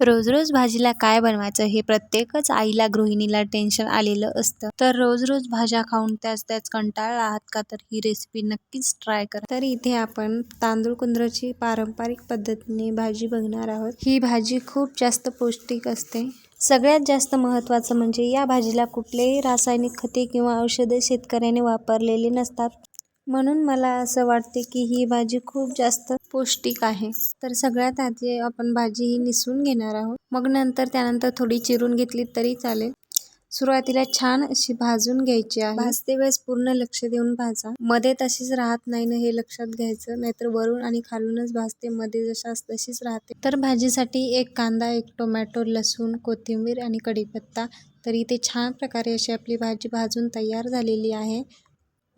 रोज रोज भाजीला काय बनवायचं हे प्रत्येकच आईला गृहिणीला टेन्शन आलेलं असतं. तर रोज रोज भाज्या खाऊन त्याच त्याच कंटाळा आहात का? तर ही रेसिपी नक्कीच ट्राय करा. तर इथे आपण तांदूळ कुंद्राची पारंपरिक पद्धतीने भाजी बघणार आहोत. ही भाजी खूप जास्त पौष्टिक असते. सगळ्यात जास्त महत्त्वाचं म्हणजे या भाजीला कुठलेही रासायनिक खते किंवा औषधे शेतकऱ्याने वापरलेले नसतात. म्हणून मला असं वाटते की ही भाजी खूप जास्त पौष्टिक आहे. तर सगळ्यात आधी आपण भाजी ही निसून घेणार आहोत. मग नंतर त्यानंतर थोडी चिरून घेतली तरी चालेल. सुरुवातीला छान अशी भाजून घ्यायची आहे. भाजते वेळेस पूर्ण लक्ष देऊन भाजा. मध्ये तशीच राहत नाही ना हे लक्षात घ्यायचं. नाहीतर वरून आणि खालूनच भाजते. मध्ये जशा तशीच राहते. तर भाजीसाठी एक कांदा एक टोमॅटो लसूण कोथिंबीर आणि कढीपत्ता तर इथे छान प्रकारे अशी आपली भाजी भाजून तयार झालेली आहे.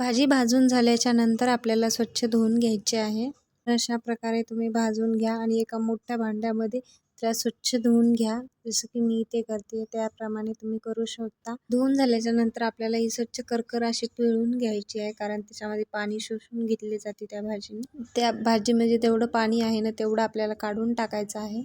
भाजी भाजून झाल्याच्यानंतर आपल्याला स्वच्छ धुवून घ्यायचे आहे. अशा प्रकारे तुम्ही भाजून घ्या आणि एका मोठ्या भांड्यामध्ये त्याला स्वच्छ धुवून घ्या. जसं की मी इथे करते त्याप्रमाणे तुम्ही करू शकता. धुवून झाल्याच्यानंतर आपल्याला ही स्वच्छ करकर अशी पिळून घ्यायची आहे कारण त्याच्यामध्ये पाणी शोषून घेतले जाते त्या भाजीने. त्या भाजीमध्ये जेवढं पाणी आहे ना तेवढं आपल्याला काढून टाकायचं आहे.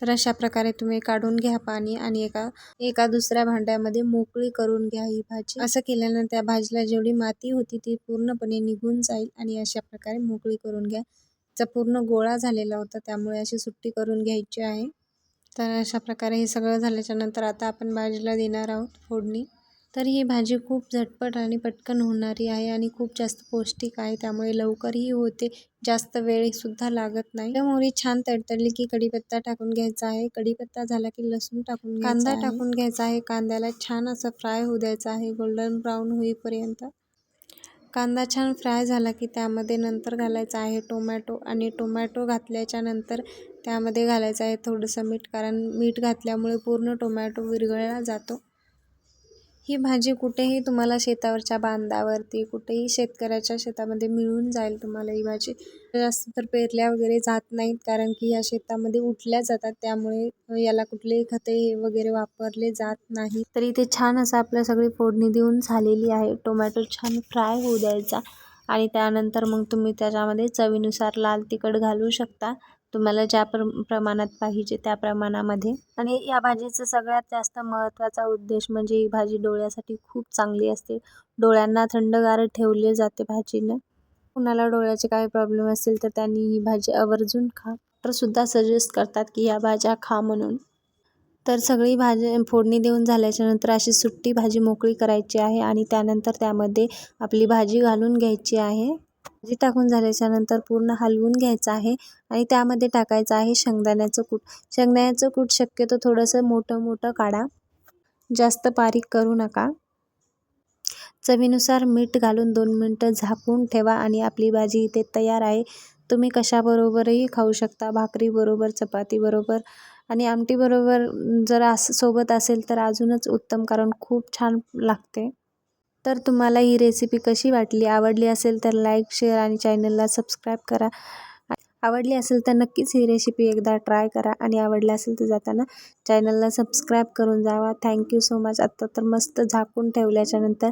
तर अशा प्रकारे तुम्ही काढून घ्या पाणी आणि एका एका दुसऱ्या भांड्यामध्ये मोकळी करून घ्या ही भाजी. असं केल्यानं त्या भाजीला जेवढी माती होती ती पूर्णपणे निघून जाईल आणि अशा प्रकारे मोकळी करून घ्या. चा पूर्ण गोळा झालेला होता त्यामुळे अशी सुट्टी करून घ्यायची आहे. तर अशा प्रकारे हे सगळं झाल्याच्यानंतर आता आपण भाजीला देणार आहोत फोडणी. तर ही भाजी खूप झटपट आणि पटकन होणारी आहे आणि खूप जास्त पौष्टिक आहे. त्यामुळे लवकरही होते. जास्त वेळसुद्धा लागत नाही. त्यामुळे छान तडतडली की कढीपत्ता टाकून घ्यायचा आहे. कढीपत्ता झाला की लसूण टाकून कांदा टाकून घ्यायचा आहे. कांद्याला छान असं फ्राय होऊ द्यायचं आहे. गोल्डन ब्राऊन होईपर्यंत. कांदा छान फ्राय झाला की त्यामध्ये नंतर घालायचा आहे टोमॅटो आणि टोमॅटो घातल्याच्या नंतर त्यामध्ये घालायचं आहे थोडंसं मीठ. कारण मीठ घातल्यामुळे पूर्ण टोमॅटो विरघळला जातो. ही भाजी कुठेही तुम्हाला शेतावरच्या बांधावरती कुठेही शेतकऱ्याच्या शेतामध्ये मिळून जाईल तुम्हाला ही भाजी. जास्त तर पेरल्या वगैरे जात नाहीत कारण की या शेतामध्ये उठल्या जातात. त्यामुळे याला कुठलेही खते वगैरे वापरले जात नाही तर इथे छान असं आपल्या सगळी फोडणी देऊन झालेली आहे. टोमॅटो छान फ्राय होऊ द्यायचा. आणि त्यानंतर मग तुम्ही त्याच्यामध्ये चवीनुसार लाल तिखट घालू शकता. तुम्हाला ज्या प्र प्रमाणात पाहिजे त्या प्रमाणामध्ये. आणि या भाजीचं सगळ्यात जास्त महत्त्वाचा उद्देश म्हणजे ही भाजी डोळ्यासाठी खूप चांगली असते. डोळ्यांना थंडगार ठेवले जाते भाजीनं. कुणाला डोळ्याचे काही प्रॉब्लेम असतील तर त्यांनी ही भाजी आवर्जून खा. तर सुद्धा सजेस्ट करतात की या भाज्या खा म्हणून. तर सगळी भाजी फोडणी देऊन झाल्याच्यानंतर अशी सुट्टी भाजी मोकळी करायची आहे आणि त्यानंतर त्यामध्ये आपली भाजी घालून घ्यायची आहे. भाजी टाकून झाल्याच्यानंतर पूर्ण हलवून घ्यायचं आहे आणि त्यामध्ये टाकायचं आहे शेंगदाण्याचं कूट. शेंगदाण्याचं कूट शक्यतो थोडंसं मोठं मोठं काढा. जास्त बारीक करू नका. चवीनुसार मीठ घालून दोन मिनटं झाकून ठेवा आणि आपली भाजी इथे तयार आहे. तुम्ही कशाबरोबरही खाऊ शकता भाकरीबरोबर चपातीबरोबर आणि आमटीबरोबर जर असं सोबत असेल तर अजूनच उत्तम कारण खूप छान लागते. तर तुम्हाला ही रेसिपी कशी वाटली? आवडली असेल तर लाईक शेअर आणि चॅनलला सबस्क्राईब करा. आवडली असेल तर नक्कीच ही रेसिपी एकदा ट्राय करा आणि आवडली असेल तर जाताना चॅनलला सबस्क्राईब करून जावा. थँक्यू सो मच आत्ता तर मस्त झाकून ठेवल्याच्यानंतर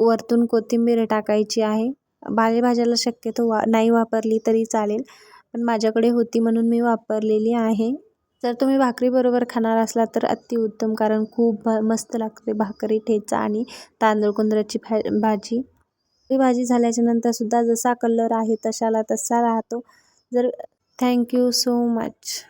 वरतून कोथिंबीर टाकायची आहे. पालेभाज्याला शक्यतो वा नाही वापरली तरी चालेल. पण माझ्याकडे होती म्हणून मी वापरलेली आहे. जर तुम्ही भाकरीबरोबर खाणार असला तर अतिउत्तम कारण खूप मस्त लागते भाकरी ठेचा आणि तांदूळ कुंदराची भा भाजी. ही भाजी झाल्याच्यानंतरसुद्धा जसा कलर आहे तशाला तसा राहतो. जर थँक्यू सो मच.